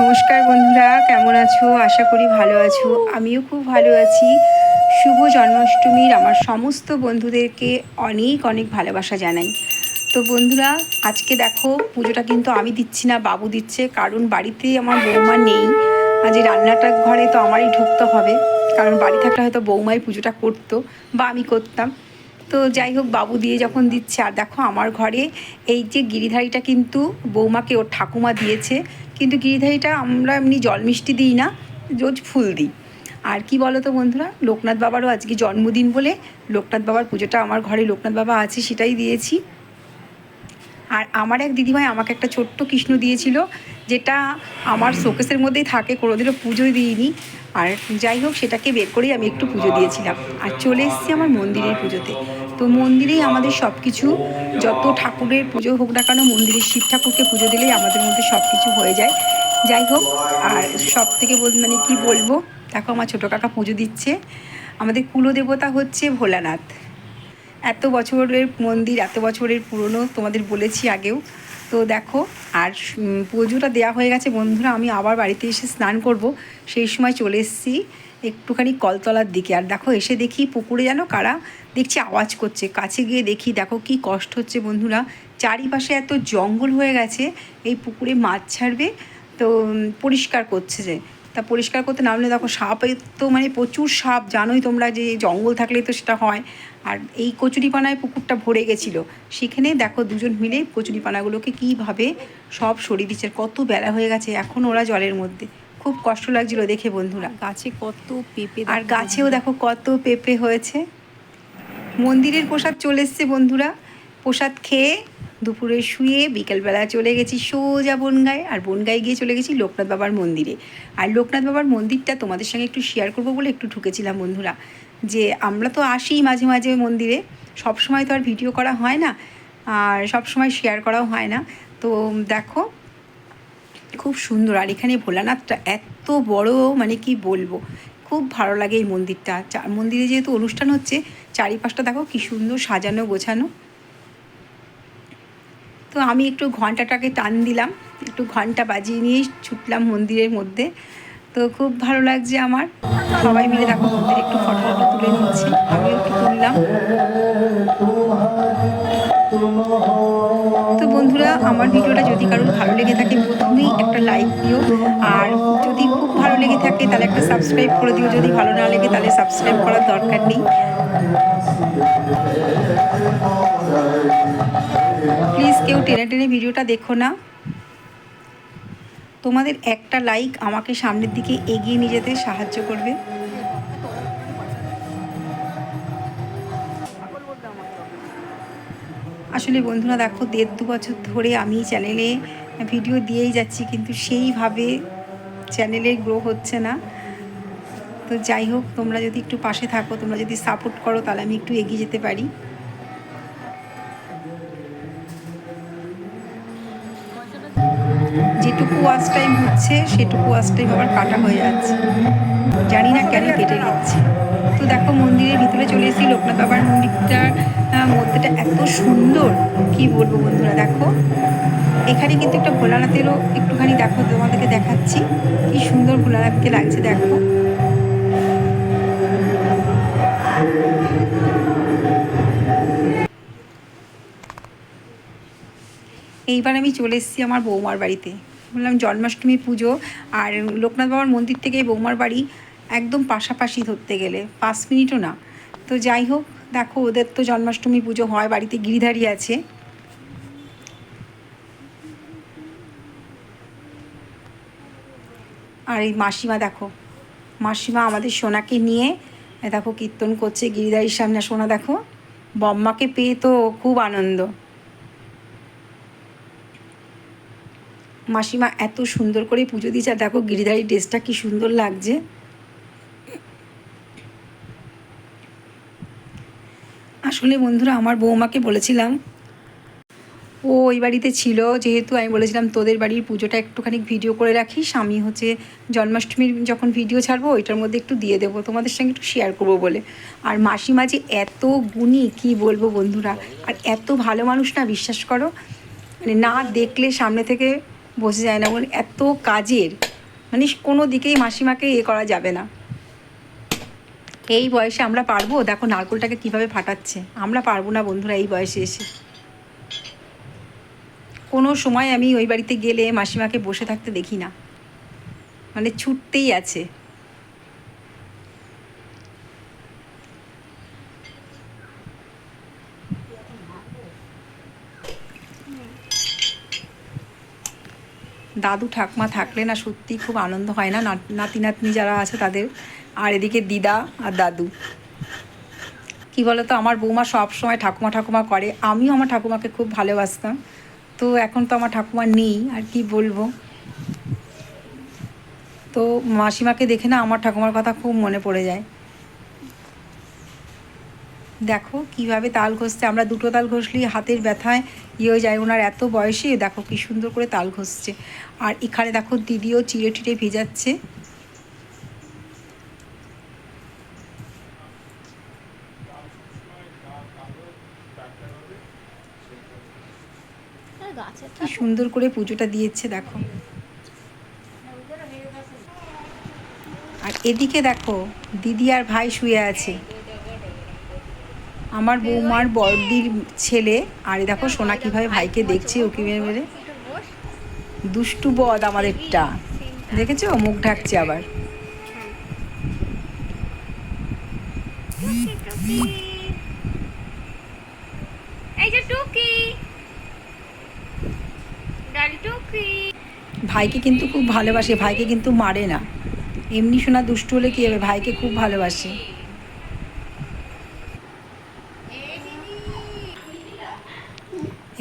নমস্কার বন্ধুরা, কেমন আছো? আশা করি ভালো আছো। আমিও খুব ভালো আছি। শুভ জন্মাষ্টমীর আমার সমস্ত বন্ধুদেরকে অনেক অনেক ভালোবাসা জানাই। তো বন্ধুরা, আজকে দেখো, পুজোটা কিন্তু আমি দিচ্ছি না, বাবু দিচ্ছে, কারণ বাড়িতে আমার বৌমা নেই। আজ রান্নাটা ঘরে তো আমারই ঢুকতে হবে, কারণ বাড়ি থাকলে হয়তো বৌমাই পুজোটা করতো, বা আমি করতাম। তো যাই হোক বাবু দিয়ে যখন দিচ্ছে, আর দেখো আমার ঘরে এই যে গিরিধারীটা কিন্তু বৌমাকে ওর ঠাকুমা দিয়েছে, কিন্তু গিরিধারীটা আমরা এমনি জল মিষ্টি দিই না, রোজ ফুল দিই। আর কি বলো তো বন্ধুরা, লোকনাথ বাবারও আজকে জন্মদিন বলে লোকনাথ বাবার পুজোটা আমার ঘরে লোকনাথ বাবা আছে, সেটাই দিয়েছি। আর আমার এক দিদিভাই আমাকে একটা ছোট্ট কৃষ্ণ দিয়েছিল, যেটা আমার শোকেসের মধ্যেই থাকে, কোনোদিনও পুজোই দিইনি। আর যাই হোক, সেটাকে বের করেই আমি একটু পুজো দিয়েছিলাম। আর চলে এসেছি আমার মন্দিরের পুজোতে। তো মন্দিরেই আমাদের সব কিছু যত ঠাকুরের পুজো হোক না কেন, মন্দিরের শিব ঠাকুরকে পুজো দিলেই আমাদের মধ্যে সব কিছু হয়ে যায়। যাই হোক, আর সব থেকে মানে কি বলব, দেখো আমার ছোটো কাকা পুজো দিচ্ছে। আমাদের কুলদেবতা হচ্ছে ভোলানাথ। এত বছরের মন্দির, এত বছরের পুরনো, তোমাদের বলেছি আগেও। তো দেখো, আর পুজোটা দেওয়া হয়ে গেছে। বন্ধুরা, আমি আবার বাড়িতে এসে স্নান করব। সেই সময় চলে এসেছি একটুখানি কলতলার দিকে। আর দেখো, এসে দেখি পুকুরে যেন কারা দেখছি আওয়াজ করছে। কাছে গিয়ে দেখি, দেখো কি কষ্ট হচ্ছে বন্ধুরা। চারিপাশে এত জঙ্গল হয়ে গেছে, এই পুকুরে মাছ ছাড়বে, তো পরিষ্কার করছে যে। তা পরিষ্কার করতে নামলে দেখো সাপের তো মানে প্রচুর সাপ জানোই তোমরা যে জঙ্গল থাকলে তো সেটা হয়। আর এই কচুরিপানায় পুকুরটা ভরে গেছিল। সেখানে দেখো দুজন মিলে কচুরিপানাগুলোকে কীভাবে সব সরিয়ে দিচ্ছে কত বেলা হয়ে গেছে এখন ওরা জলের মধ্যে। খুব কষ্ট লাগছিল দেখে বন্ধুরা। গাছে কত পেঁপে আর গাছেও দেখো কত পেঁপে হয়েছে। মন্দিরের প্রসাদ চলে এসছে বন্ধুরা। প্রসাদ খেয়ে দুপুরে শুয়ে বিকেলবেলা চলে গেছি সোজা বনগায়, আর বনগায় গিয়ে চলে গেছি লোকনাথ বাবার মন্দিরে। আর লোকনাথ বাবার মন্দিরটা তোমাদের সঙ্গে একটু শেয়ার করব বলে একটু ঢুকেছিলাম বন্ধুরা। যে আমরা তো আসি মাঝে মাঝে মন্দিরে, সব সময় তো আর ভিডিও করা হয় না, আর সব সময় শেয়ার করাও হয় না। তো দেখো, খুব সুন্দর। আর এখানে ভোলানাথটা এত বড় মানে কি বলব, খুব ভালো লাগে এই মন্দিরটা। মন্দিরে যেহেতু অনুষ্ঠান হচ্ছে, চারিপাশটা দেখো কি সুন্দর সাজানো গোছানো। তো আমি একটু ঘন্টাটাকে টান দিলাম, একটু ঘণ্টা বাজিয়ে নিয়েই ছুটলাম মন্দিরের মধ্যে। তো খুব ভালো লাগছে আমার। সবাই মিলে দেখো, মন্দিরে একটু ফটো ফটো তুলে নিচ্ছি। আমিও একটু তুললাম। তো বন্ধুরা, আমার ভিডিওটা যদি কারোর ভালো লেগে থাকে, প্রথমেই একটা লাইক দিও। আর যদি খুব ভালো লেগে থাকে, তাহলে একটা সাবস্ক্রাইব করে দিও। যদি ভালো না লেগে, তাহলে সাবস্ক্রাইব করার দরকার নেই। টেনে টেনে ভিডিওটা দেখো না। তোমাদের একটা লাইক আমাকে সামনের দিকে এগিয়ে নিয়ে যেতে সাহায্য করবে। আসলে বন্ধুরা দেখো, দেড় দু বছর ধরে আমি চ্যানেলে ভিডিও দিয়েই যাচ্ছি, কিন্তু সেইভাবে চ্যানেলে গ্রো হচ্ছে না। তো যাই হোক, তোমরা যদি একটু পাশে থাকো, তোমরা যদি সাপোর্ট করো, তাহলে আমি একটু এগিয়ে যেতে পারি। ওয়াচ টাইম হচ্ছে, সেটুকু ওয়াচ টাইম আবার কাটা হয়ে যাচ্ছে। জানি না কেন কেটে নিচ্ছে। তো দেখো মন্দিরের ভিতরে চলে এসেছি লোকনাথ বাবার মন্দিরটার মধ্যেটা এত সুন্দর। কি বলব বন্ধুরা, দেখো। এখানে কিন্তু একটা ভোলানাথেরও একটুখানি দেখো, তোমাদেরকে দেখাচ্ছি। কি সুন্দর ভোলানাথকে লাগছে, দেখো। এইবার আমি চলে এসেছি আমার বৌমার বাড়িতে। বললাম জন্মাষ্টমী পুজো আর লোকনাথ বাবার মন্দির থেকে বৌমার বাড়ি একদম পাশাপাশি ধরতে গেলে, পাঁচ মিনিটও না। তো যাই হোক, দেখো ওদের তো জন্মাষ্টমী পুজো হয়, বাড়িতে গিরিধারী আছে। আর এই মাসিমা দেখো, মাসিমা আমাদের সোনাকে নিয়ে দেখো কীর্তন করছে গিরিধারীর সামনে। সোনা দেখো, বম্মাকে পেয়ে তো খুব আনন্দ। মাসিমা এত সুন্দর করে পুজো দিয়েছে, আর দেখো গিরিধারী ড্রেসটা কি সুন্দর লাগছে। আসলে বন্ধুরা, আমার বৌমাকে বলেছিলাম, ও ওই বাড়িতে ছিল, যেহেতু আমি বলেছিলাম তোদের বাড়ির পুজোটা একটুখানি ভিডিও করে রাখিস, আমি হচ্ছে জন্মাষ্টমীর যখন ভিডিও ছাড়বো, ওইটার মধ্যে একটু দিয়ে দেবো, তোমাদের সঙ্গে একটু শেয়ার করব বলে। আর মাসিমা যে এত গুণী, কি বলব বন্ধুরা, আর এত ভালো মানুষ না, বিশ্বাস করো? মানে না দেখলে সামনে থেকে বসে যায় না বলে এত কাজের মানে কোনো দিকেই মাসিমাকে এ করা যাবে না। এই বয়সে আমরা পারব? দেখো নারকোলটাকে কীভাবে ফাটাচ্ছে। আমরা পারব না বন্ধুরা এই বয়সে এসে। কোনো সময় আমি ওই বাড়িতে গেলে মাসিমাকে বসে থাকতে দেখি না। মানে ছুটতেই আছে। দাদু ঠাকমা থাকলে না সত্যি খুব আনন্দ হয় না? নাত- নাতি নাতনি যারা আছে তাদের। আর এদিকে দিদা আর দাদু। কি বলতো, আমার বৌমা সব সময় ঠাকুমা ঠাকুমা করে। আমিও আমার ঠাকুমাকে খুব ভালোবাসতাম। তো এখন তো আমার ঠাকুমা নেই, আর কি বলব? তো মাসিমাকে দেখে না আমার ঠাকুমার কথা খুব মনে পড়ে যায়। দেখো কীভাবে তাল ঘষছে। আমরা দুটো তাল ঘষলেই হাতের ব্যথায় ইয়ে যায়, ওনার এত বয়সে, দেখো কি সুন্দর করে তাল ঘষছে। আর এখানে দেখো দিদিও চিড়ে টিড়ে ভিজাচ্ছে। কি সুন্দর করে পুজোটা দিয়েছে, দেখো। আর এদিকে দেখো, দিদি আর ভাই শুয়ে আছে। আমার বৌমার বড়দির ছেলে আর দেখো সোনা কীভাবে ভাইকে দেখছে ওকে মেরে মেরে। দুষ্টু বদ আমাদেরটা। দেখেছ? মুখ ঢাকছে আবার। ভাইকে কিন্তু খুব ভালোবাসে ভাইকে কিন্তু মারে না। এমনি শোনা দুষ্টু হলে কি হবে? ভাইকে খুব ভালোবাসে।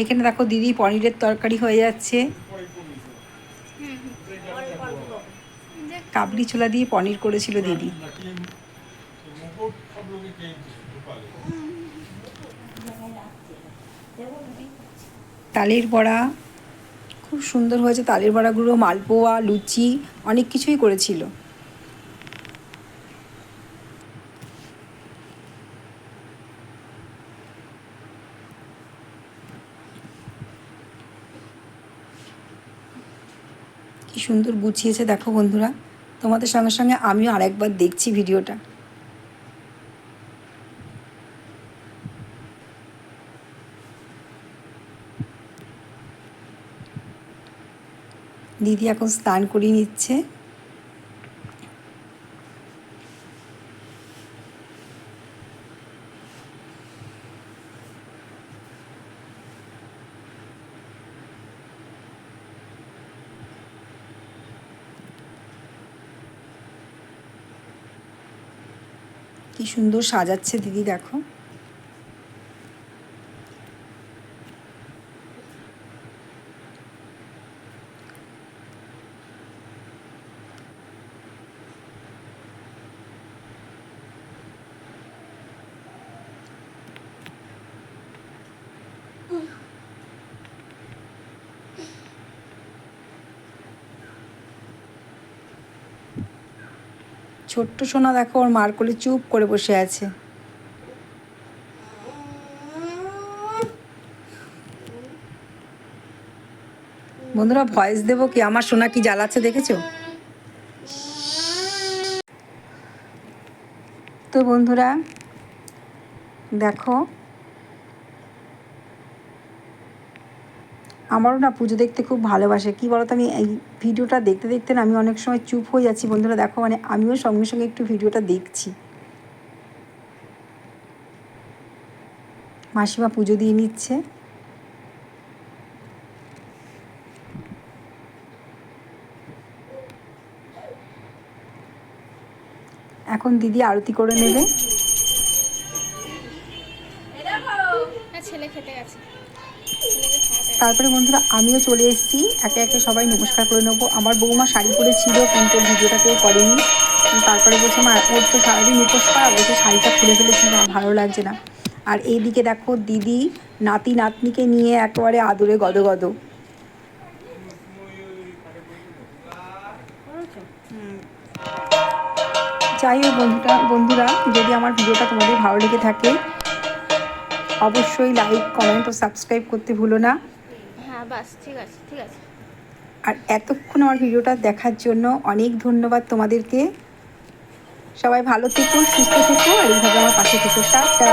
এখানে দেখো দিদি পনিরের তরকারি হয়ে যাচ্ছে। কাবলি ছোলা দিয়ে পনির করেছিল দিদি। তালের বড়া, খুব সুন্দর হয়েছে তালের বড়াগুলো, মালপোয়া, লুচি, অনেক কিছুই করেছিল। কি সুন্দর গুছিয়েছে, দেখো বন্ধুরা। তোমাদের সঙ্গে সঙ্গে আমিও আরেকবার দেখছি ভিডিওটা। দিদি এখন স্নান করিয়ে নিচ্ছে। কি সুন্দর সাজাচ্ছে দিদি দেখো। ছোট্ট সোনা দেখো, ওর মার কোলে চুপ করে বসে আছে। বন্ধুরা, ভয়েস দেবো কি? আমার সোনা কি জ্বালাচ্ছে দেখেছ? তো বন্ধুরা, দেখো আমারও না পুজো দেখতে খুব ভালোবাসে। কী বলতো আমি এই ভিডিওটা দেখতে দেখতে না আমি অনেক সময় চুপ হয়ে যাচ্ছি। বন্ধুরা দেখো মানে আমিও সঙ্গে সঙ্গে একটু ভিডিওটা দেখছি। মাসিমা পুজো দিয়ে নিচ্ছে। এখন দিদি আরতি করে নেবে। হ্যাঁ ছেলে খেতে গেছে। তারপরে বন্ধুরা, আমিও চলে এসেছি। একে একে সবাই নমস্কার করে নেব। আমার বৌমা শাড়ি পরেছিল, কিন্তু ভিডিওটা কেউ করেনি। তারপরে বলছে, মা, ওর তো সারাদিন উপোস করা, বলছে শাড়িটা খুলে ফেলেছি, না, ভালো লাগছে না। আর এইদিকে দেখো, দিদি নাতি নাতনিকে নিয়ে একেবারে আদরে গদ গদ যাই হোক বন্ধুরা বন্ধুরা, যদি আমার ভিডিওটা তোমাদের ভালো লেগে থাকে, অবশ্যই লাইক কমেন্ট ও সাবস্ক্রাইব করতে ভুলো না। হ্যাঁ আর এতক্ষণ আমার ভিডিওটা দেখার জন্য অনেক ধন্যবাদ তোমাদেরকে। সবাই ভালো থেকো, সুস্থ থেকো, আর এইভাবে আমার পাশে থেকো। টাটা।